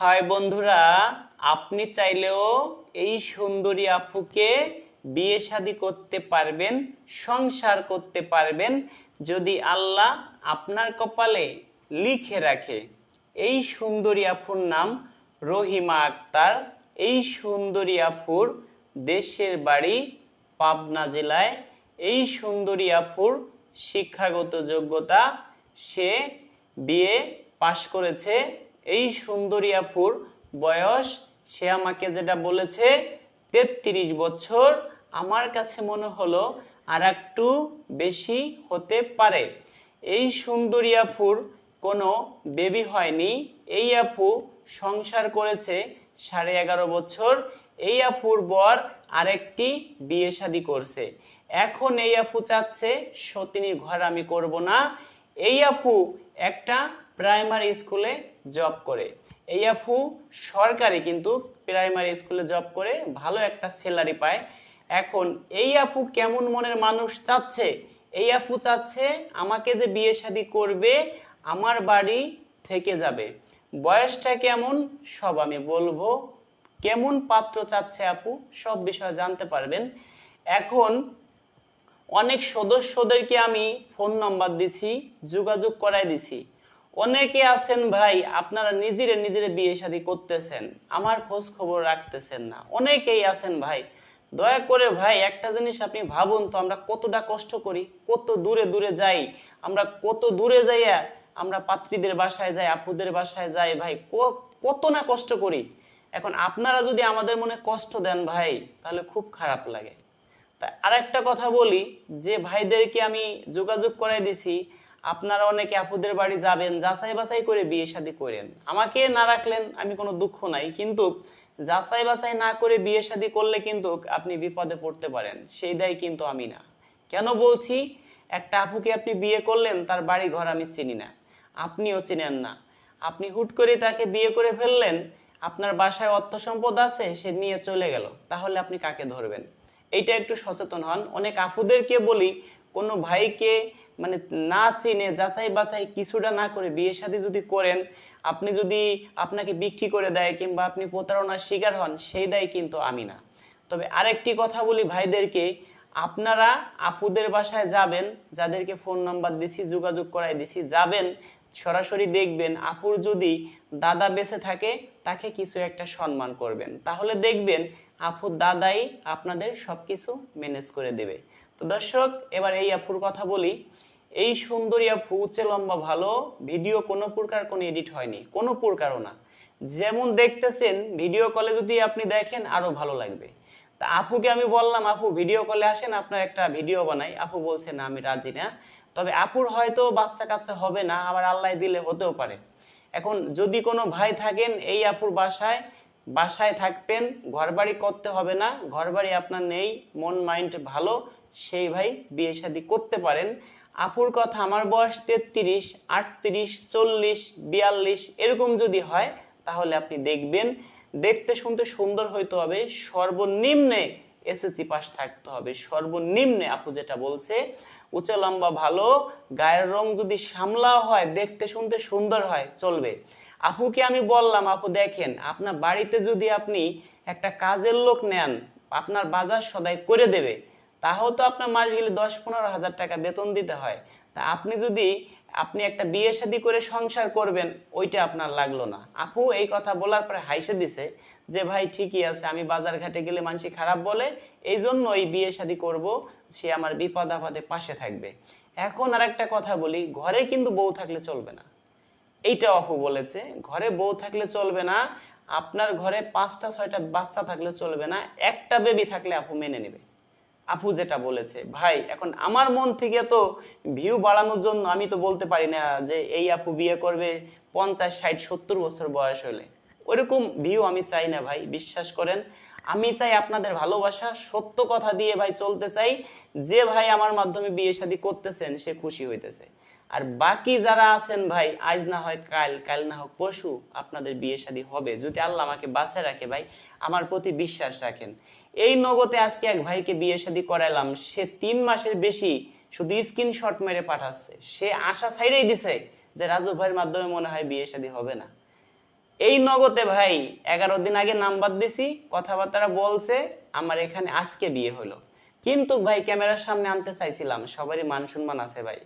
High বন্ধুরা, আপনি চাইলেও এই সুন্দরী আপুকে বিয়ে শাদী করতে পারবেন, সংসার করতে পারবেন, যদি আল্লাহ আপনার কপালে লিখে রাখে। এই সুন্দরী আফুর নাম রহিমা আক্তার। এই সুন্দরী আফুর দেশের বাড়ি পাবনা জেলায়। এই সুন্দরী আফুর শিক্ষাগত যোগ্যতা সে বিয়ে পাশ করেছে। এই সুন্দরী আফুর বয়স, সে আমাকে যেটা বলেছে, তেত্রিশ বছর। আমার কাছে মনে হলো আর একটু বেশি হতে পারে। এই সুন্দরী আফুর কোনো বেবি হয়নি। এই আপু সংসার করেছে সাড়ে এগারো বছর। এই আপুর বর আরেকটি বিয়ে শাদী করছে। এখন এই আপু চাচ্ছে, সতিনীর ঘর আমি করব না। এই আপু একটা প্রাইমারি স্কুলে জব করে। এই আপু সরকারি কিন্তু প্রাইমারি স্কুলে জব করে, ভালো একটা স্যালারি পায়। এখন এই আপু কেমন মনের মানুষ চাচ্ছে? এই আপু চাচ্ছে, আমাকে যে বিয়ে শাদী করবে, আমার বাড়ি থেকে যাবে। বয়সটা কেমন? সব আমি বলব। কেমন পাত্র চাচ্ছে আপু? সব বিষয়ে জানতে পারবেন। এখন অনেক সদস্যদেরকে আমি ফোন নাম্বার দিছি, যোগাযোগ করাই দিছি। অনেকে আছেন ভাই, আপনারা নিজেরে নিজেরে বিয়ে শাদী করতেছেন, আমার খোঁজ খবর রাখতেছেন না। অনেকেই আছেন ভাই, দয়া করে ভাই, একটা জিনিস আপনি ভাবুন তো, আমরা কতটা কষ্ট করি, কত দূরে দূরে যাই, আমরা কত দূরে যাইয়া আমরা পাত্রীদের বাসায় যাই, আপুদের বাসায় যাই, ভাই কত না কষ্ট করি। এখন আপনারা যদি আমাদের মনে কষ্ট দেন ভাই, তাহলে খুব খারাপ লাগে। তা আরেকটা কথা বলি, যে ভাইদেরকে আমি যোগাযোগ করাই দিছি আপনারা অনেকে আপুদের বাড়ি যাবেন, যাচাই বাছাই করে বিয়ে শাদী করেন। আমাকে না রাখলেন আমি কোনো দুঃখ নাই, কিন্তু যাচাই বাছাই না করে বিয়ে শাদী করলে কিন্তু আপনি বিপদে পড়তে পারেন, সেই দায় কিন্তু আমি না। কেন বলছি? একটা আপুকে আপনি বিয়ে করলেন, তার বাড়ি ঘর আমি চিনি না, আপনিও চিনেন না। আপনি হুট করে তাকে বিয়ে করে ফেললেন, আপনার বাসায় অর্থ সম্পদ আছে, সে নিয়ে চলে গেল, তাহলে আপনি কাকে ধরবেন? এইটা একটু সচেতন হন। অনেক আপুদেরকে বলি কোনো ভাইকে মানে না চিনে, যাচাই বাছাই কিছুটা না করে বিয়ে শাদী যদি করেন, আপনি যদি আপনাকে বিক্রি করে দেয় কিংবা আপনি প্রতারণার শিকার হন, সেই দায় কিন্তু আমি না। তবে আরেকটি কথা বলি ভাইদেরকে, আপনারা আপুদের বাসায় যাবেন, যাদেরকে ফোন নাম্বার দিছি, যোগাযোগ করাই দিছি, যাবেন, সরাসরি দেখবেন, আপুর যদি দাদা বেঁচে থাকে, তাকে কিছু একটা সম্মান করবেন। তাহলে দেখবেন আপুর দাদাই আপনাদের সবকিছু ম্যানেজ করে দেবে। তো দর্শক, এবার এই আপুর কথা বলি। এই সুন্দরী আপু উচ্চে লম্বা ভালো, ভিডিও কোনো প্রকার কোনো এডিট হয়নি, কোনো প্রকারও না। যেমন দেখতেছেন, ভিডিও কলে যদি আপনি দেখেন, আরও ভালো লাগবে। তা আপুকে আমি বললাম, আপু, ভিডিও কলে আসেন, আপনার একটা ভিডিও বানাই। আপু বলছে, না, আমি রাজি না। তবে আপুর হয়তো বাচ্চা কাচ্চা হবে না, আবার আল্লাহ দিলে হতেও পারে। এখন যদি কোনো ভাই থাকেন, এই আপুর বাসায় বাসায় থাকবেন, ঘরবাড়ি করতে হবে না, ঘরবাড়ি আপনার নেই, মন মাইন্ড ভালো, সেই ভাই বিয়ে শাদী করতে পারেন। আপুর কথা আমার বয়স তেত্রিশ, আটত্রিশ, চল্লিশ, বিয়াল্লিশ, এরকম যদি হয়, তাহলে আপনি দেখবেন। দেখতে শুনতে সুন্দর হইতে হবে। সর্বনিম্নে এসএসসি পাস থাকতে হবে। সর্বনিম্নে আপু যেটা বলছে, উঁচু লম্বা ভালো, গায়ের রং যদি সামলা হয়, দেখতে শুনতে সুন্দর হয়, চলবে। আপুকে আমি বললাম? আপু দেখেন, আপনার বাড়িতে যদি আপনি একটা কাজের লোক নেন, আপনার বাজার সদাই করে দেবে। তাও তো আপনার মাস গেলে দশ, পনেরো হাজার টাকা বেতন দিতে হয়। তা আপনি যদি, আপনি একটা বিয়ে শাদী করে সংসার করবেন, ওইটা আপনার লাগল না। আপু এই কথা বলার পরে হাইসে দিছে যে, ভাই, ঠিকই আছে, আমি বাজার ঘাটে গেলে মানুষ খারাপ বলে এই জন্য এই বিয়ে শাদী করব, সে আমার বিপদ আপদে পাশে থাকবে। এখন আর একটা কথা বলি, ঘরে কিন্তু বউ থাকলে চলবে না। এইটা অপু বলেছে, ঘরে বউ থাকলে চলবে না, আপনার ঘরে পাঁচটা, ছয়টা বাচ্চা থাকলে চলবে না, একটা বেবি থাকলে আপু মেনে নেবে। আপু যেটা বলেছে, ভাই, এখন আমার মন থেকে তো ভিউ বাড়ানোর জন্য আমি তো বলতে পারি না যে এই আপু বিয়ে করবে পঞ্চাশ, ষাট, সত্তর বছর বয়স হলে। ওইরকম ভিউ আমি চাই না ভাই, বিশ্বাস করেন। আমি চাই আপনাদের ভালোবাসা সত্য কথা দিয়ে ভাই চলতে চাই, যে ভাই আমার মাধ্যমে বিয়ে শাদী করতেছেন, সে খুশি হইতেছে। আর বাকি যারা আছেন ভাই, আজ না হয় কাল কাল না হোক পরশু আপনাদের বিয়ে শাদী হবে। যদি আল্লাহ আমাকে বাঁচায় রাখে ভাই, আমার প্রতি বিশ্বাস রাখেন। এই নগদে আজকে এক ভাইকে বিয়ে শাদী করাইলাম সে তিন মাসের বেশি শুধু স্ক্রিনশট মেরে পাঠাচ্ছে। সে আশা ছাইড়েই দিছে যে রাজু ভাইয়ের মাধ্যমে মনে হয় বিয়ে শাদী হবে না। এই নগদে ভাই, এগারো দিন আগে নাম্বার দিছি কথাবার্তা বলছে, আমার এখানে আজকে বিয়ে হলো। কিন্তু ভাই, ক্যামেরার সামনে আনতে চাইছিলাম, সবারই মান সম্মান আছে ভাই।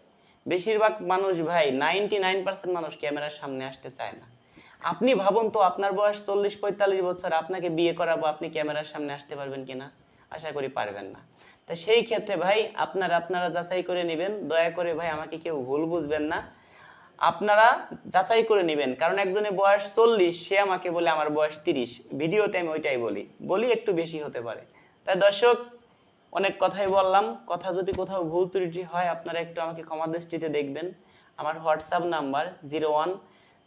বেশিরভাগ মানুষ ভাই নাইনটি নাইন পার্সেন্ট মানুষ ক্যামেরার সামনে আসতে চায় না। আপনি ভাবুন তো, আপনার বয়স চল্লিশ, পঁয়তাল্লিশ বছর, আপনাকে বিয়ে করাবো, আপনি ক্যামেরার সামনে আসতে পারবেন কিনা? আশা করি পারবেন না। তা সেই ক্ষেত্রে ভাই, আপনারা আপনারা যাচাই করে নেবেন। দয়া করে ভাই, আমাকে কেউ ভুল বুঝবেন না। আপনারা যাচাই করে নেবেন। কারণ একজনের বয়স চল্লিশ, সে আমাকে বলে আমার বয়স তিরিশ। ভিডিওতে আমি ওইটাই বলি। বলি একটু বেশি হতে পারে। তাই দর্শক, অনেক কথাই বললাম। কথা যদি কোথাও ভুল ত্রুটি হয়, আপনারা একটু আমাকে ক্ষমা দৃষ্টিতে দেখবেন। আমার WhatsApp number zero one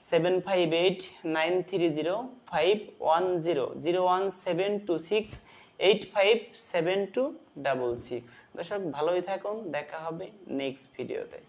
seven five eight nine three zero five one zero zero one seven two six eight five seven two double six দর্শক, ভালোই থাকুন, দেখা হবে নেক্সট ভিডিওতে